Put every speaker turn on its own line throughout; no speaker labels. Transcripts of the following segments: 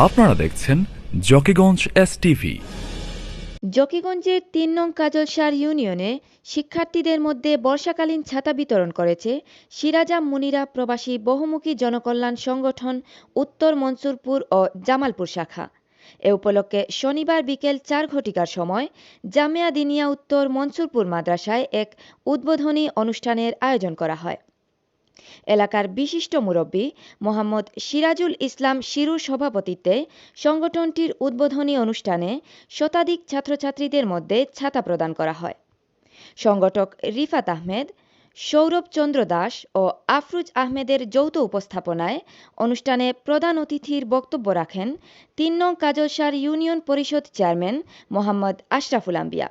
আপনারা দেখছেন Zakiganj S TV
জকিগঞ্জের তিন নং কাজলসার ইউনিয়নে শিক্ষার্থীদের মধ্যে বর্ষাকালীন ছাতা বিতরণ করেছে সিরাজাম মুনিরা প্রবাসী বহুমুখী জনকল্যাণ সংগঠন উত্তর মনসুরপুর ও জামালপুর শাখা। এ উপলক্ষে শনিবার বিকেল চার ঘটিকার সময় জামিয়া দিনিয়া উত্তর মনসুরপুর মাদ্রাসায় এক উদ্বোধনী অনুষ্ঠানের আয়োজন করা হয়। এলাকার বিশিষ্ট মুরব্বী মোহাম্মদ সিরাজুল ইসলাম শিরুর সভাপতিত্বে সংগঠনটির উদ্বোধনী অনুষ্ঠানে শতাধিক ছাত্রছাত্রীদের মধ্যে ছাতা প্রদান করা হয়। সংগঠক রিফাত আহমেদ, সৌরভ চন্দ্র দাস ও আফরুজ আহমেদের যৌথ উপস্থাপনায় অনুষ্ঠানে প্রধান অতিথির বক্তব্য রাখেন তিন নং কাজলসার ইউনিয়ন পরিষদ চেয়ারম্যান মোহাম্মদ আশরাফুল আম্বিয়া।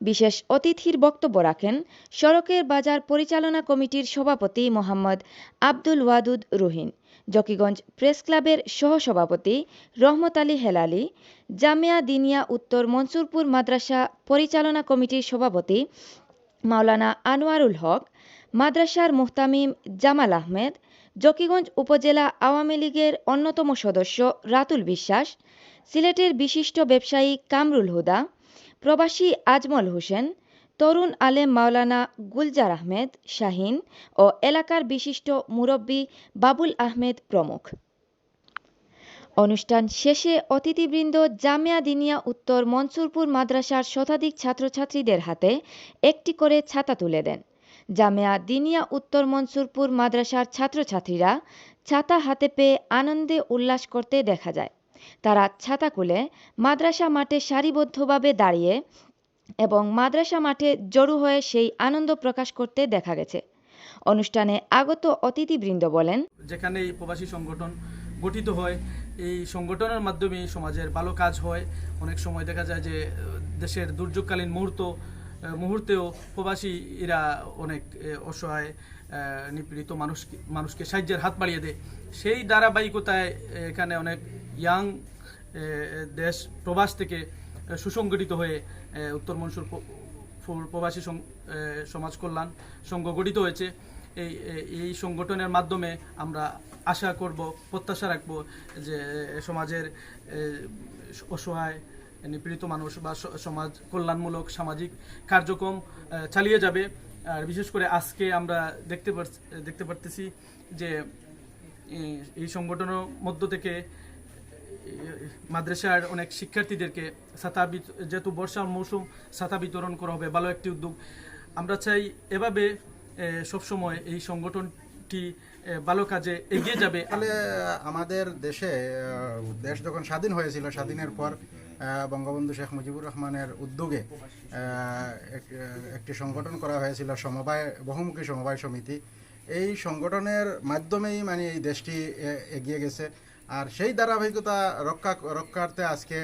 বিশেষ অতিথির বক্তব্য রাখেন সড়কের বাজার পরিচালনা কমিটির সভাপতি মোহাম্মদ আব্দুল ওয়াদুদ রুহিন, জকিগঞ্জ প্রেস ক্লাবের সহসভাপতি রহমত আলী হেলালি, জামিয়া দিনিয়া উত্তর মনসুরপুর মাদ্রাসা পরিচালনা কমিটির সভাপতি মাওলানা আনোয়ারুল হক, মাদ্রাসার মুহতামিম জামাল আহমেদ, জকিগঞ্জ উপজেলা আওয়ামী লীগের অন্যতম সদস্য রাতুল বিশ্বাস, সিলেটের বিশিষ্ট ব্যবসায়ী কামরুল হুদা প্রবাসী আজমল হোসেন, তরুণ আলেম মাওলানা গুলজার আহমেদ শাহিন ও এলাকার বিশিষ্ট মুরব্বী বাবুল আহমেদ প্রমুখ। অনুষ্ঠান শেষে অতিথিবৃন্দ জামিয়া দিনিয়া উত্তর মনসুরপুর মাদ্রাসার শতাধিক ছাত্রছাত্রীদের হাতে একটি করে ছাতা তুলে দেন। জামিয়া দিনিয়া উত্তর মনসুরপুর মাদ্রাসার ছাত্রছাত্রীরা ছাতা হাতে পেয়ে আনন্দে উল্লাস করতে দেখা যায়। তারা ছাতা খুলে মাদ্রাসা মাঠে সারিবদ্ধভাবে দাঁড়িয়ে এবং মাদ্রাসা মাঠে জড়ো হয়ে সেই আনন্দ প্রকাশ করতে দেখা গেছে। অনুষ্ঠানে আগত অতিথিবৃন্দ বলেন,
যেখানে এই প্রবাসী সংগঠন গঠিত হয়, এই সংগঠনের মাধ্যমে সমাজের ভালো কাজ হয়। অনেক সময় দেখা যায় যে, দেশের দুর্যোগকালীন মুহূর্ত মুহূর্তেও প্রবাসীরা অনেক অসহায় নিপীড়িত মানুষ মানুষকে সাহায্যের হাত বাড়িয়ে দেয়। সেই ধারাবাহিকতায় এখানে অনেক ইয়াং দেশ প্রবাস থেকে সুসংগঠিত হয়ে উত্তর মনসুর প্রবাসী সমাজ কল্যাণ সংঘ গঠিত হয়েছে। এই এই সংগঠনের মাধ্যমে আমরা আশা করব, প্রত্যাশা রাখব যে সমাজের অসহায় নিপীড়িত মানুষ বা সমাজ কল্যাণমূলক সামাজিক কার্যক্রম চালিয়ে যাবে। আর বিশেষ করে আজকে আমরা দেখতে দেখতে পারতেছি যে এই সংগঠনের মধ্য থেকে মাদ্রাসার অনেক শিক্ষার্থীদেরকে ছাতা যেহেতু বর্ষার মৌসুম ছাতা বিতরণ করা হবে, ভালো একটি উদ্যোগ। আমরা চাই এভাবে সবসময় এই সংগঠনটি ভালো কাজে এগিয়ে যাবে।
আসলে আমাদের দেশে দেশ যখন স্বাধীন হয়েছিল, স্বাধীনের পর বঙ্গবন্ধু শেখ মুজিবুর রহমানের উদ্যোগে একটি সংগঠন করা হয়েছিল, সমবায়, বহুমুখী সমবায় সমিতি। এই সংগঠনের মাধ্যমেই মানে এই দেশটি এগিয়ে গেছে। আর সেই ধারাবাহিকতা রক্ষা, রক্ষার্থে আজকে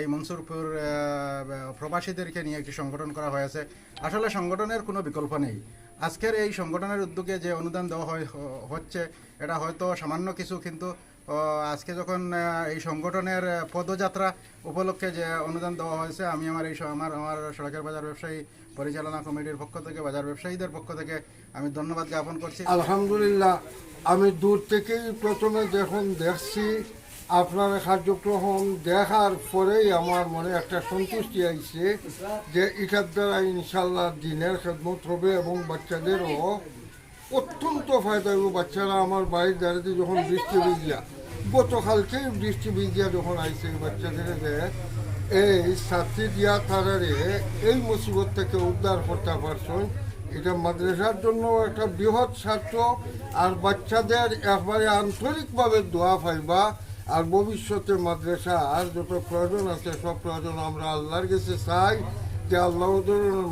এই মনসুরপুর প্রবাসীদেরকে নিয়ে একটি সংগঠন করা হয়েছে। আসলে সংগঠনের কোনো বিকল্প নেই। আজকের এই সংগঠনের উদ্যোগে যে অনুদান দেওয়া হয় হচ্ছে, এটা হয়তো সামান্য কিছু, কিন্তু আজকে যখন এই সংগঠনের পদযাত্রা উপলক্ষে যে অনুদান দেওয়া হয়েছে, আমি আমার এই আমার আমার সড়কের বাজার ব্যবসায়ী পরিচালনা কমিটির পক্ষ থেকে, বাজার ব্যবসায়ীদের পক্ষ থেকে আমি ধন্যবাদ জ্ঞাপন করছি।
আলহামদুলিল্লাহ, আমি দূর থেকেই প্রথমে যখন দেখছি আপনার কার্যক্রম দেখার পরেই আমার মনে একটা সন্তুষ্টি আইছে যে এটার দ্বারা ইনশাল্লাহ দিনের খেদমত হবে এবং বাচ্চাদেরও অত্যন্ত ফায়দা হবে বাচ্চারা আমার বাড়ির দাঁড়িয়ে যখন বৃষ্টি ভিজিয়া গতকালকেই বৃষ্টি ভিজিয়া যখন আইছে বাচ্চাদের এই ছাত্রী দিয়া তারারে এই মুসিবত থেকে উদ্ধার করতে পারছেন এটা মাদ্রাসার জন্য একটা বৃহৎ স্বার্থ। আর বাচ্চাদের একবারে আন্তরিকভাবে দোয়া পাইবা, আর ভবিষ্যতে মাদ্রাসার যত প্রয়োজন আছে, সব প্রয়োজন আমরা আল্লাহর কাছে চাই। যে আল্লাহ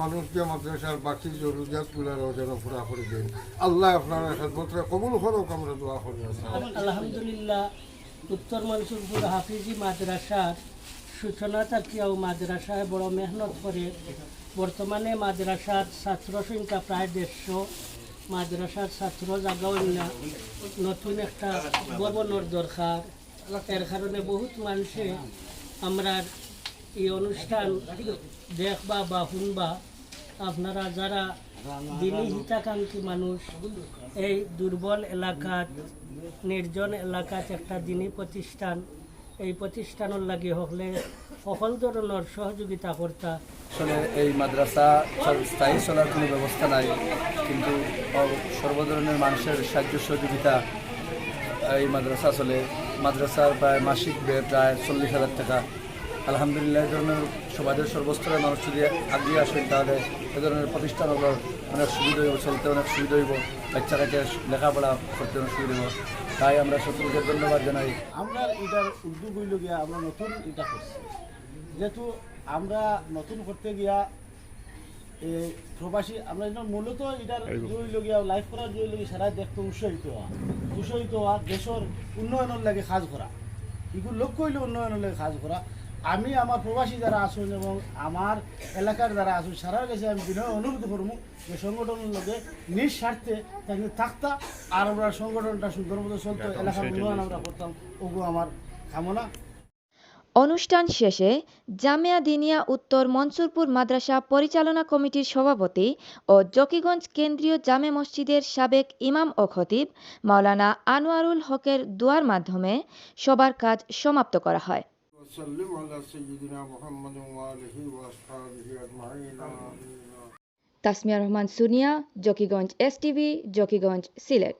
মানুষকে মাদ্রাসার বাকি জরুরিয়াতগুলোর যেন পুরা করে দেন। আল্লাহ আপনার খেদমতরা কবুল করুক, আমরা দোয়া করি।
আলহামদুলিল্লাহ, উত্তর মনসুরপুর হাফিজি মাদ্রাসার সূচনা থাকিয়াও মাদ্রাসায় বড় মেহনত করে বর্তমানে মাদ্রাসার ছাত্র সংখ্যা প্রায় দেড়শো। মাদ্রাসার ছাত্র জাগাও না নতুন একটা ভবনের দরকার। এর কারণে বহুত মানুষে আমরা এই অনুষ্ঠান দেখবা বা শুনবা, আপনারা যারা দিনী হিতাকাঙ্ক্ষী মানুষ, এই দুর্বল এলাকাত, নির্জন এলাকাত একটা দিনী প্রতিষ্ঠান, এই প্রতিষ্ঠানের লাগে হকলে সকল ধরনের সহযোগিতা কর্তা
আসলে এই মাদ্রাসা স্থায়ী চলার কোনো ব্যবস্থা নাই, কিন্তু সর্বধরনের মানুষের সাহায্য সহযোগিতা এই মাদ্রাসা চলে। মাদ্রাসার প্রায় মাসিক ব্যয় প্রায় চল্লিশ হাজার টাকা। আলহামদুলিল্লাহ এই ধরনের সমাজের সর্বস্তরের মানুষ যদি আগিয়ে আসেন তাহলে এ ধরনের প্রতিষ্ঠানগুলোর অনেক সুবিধা হইব চলতে অনেক সুবিধা হইব বাচ্চা কাছে লেখাপড়া করতে অনেক সুবিধা হইব। তাই আমরা সকলকে ধন্যবাদ জানাই।
আমরা এটার উদ্যোগ হইল গিয়া আমরা নতুন এটা করছি। যেহেতু আমরা নতুন করতে গিয়া এই প্রবাসী আমরা যেন মূলত এটার হইল গিয়া লাইফ করার গিয়া সারা দেখতে উৎসাহিত হওয়া। উৎসাহিত হওয়া দেশের উন্নয়নের লাগে কাজ করা। এগুলো লক্ষ্য হইল উন্নয়নের লাগে কাজ করা। আমি আমার প্রবাসী যারা আসুন এবং আমার এলাকার যারা আসুন সারার কাছে আমি বিনয় অনুরোধ করব যে সংগঠনের লগে নিজ স্বার্থে তাকে থাকতা আর আমরা সংগঠনটা সুন্দর মতো চলতো এলাকার উন্নয়ন আমরা করতাম ওগুলো আমার কামনা।
অনুষ্ঠান শেষে জামিয়া দিনিয়া উত্তর মনসুরপুর মাদ্রাসা পরিচালনা কমিটির সভাপতি ও জকিগঞ্জ কেন্দ্রীয় জামে মসজিদের সাবেক ইমাম ও খতিব মাওলানা আনোয়ারুল হকের দোয়ার মাধ্যমে সবার কাজ সমাপ্ত করা হয়।
وسلم على سيدنا محمد وآله وأصحابه أجمعين آمين
তাসমিয়া রহমান সুনিয়া জকিগঞ্জ এস টিভি জকিগঞ্জ সিলেট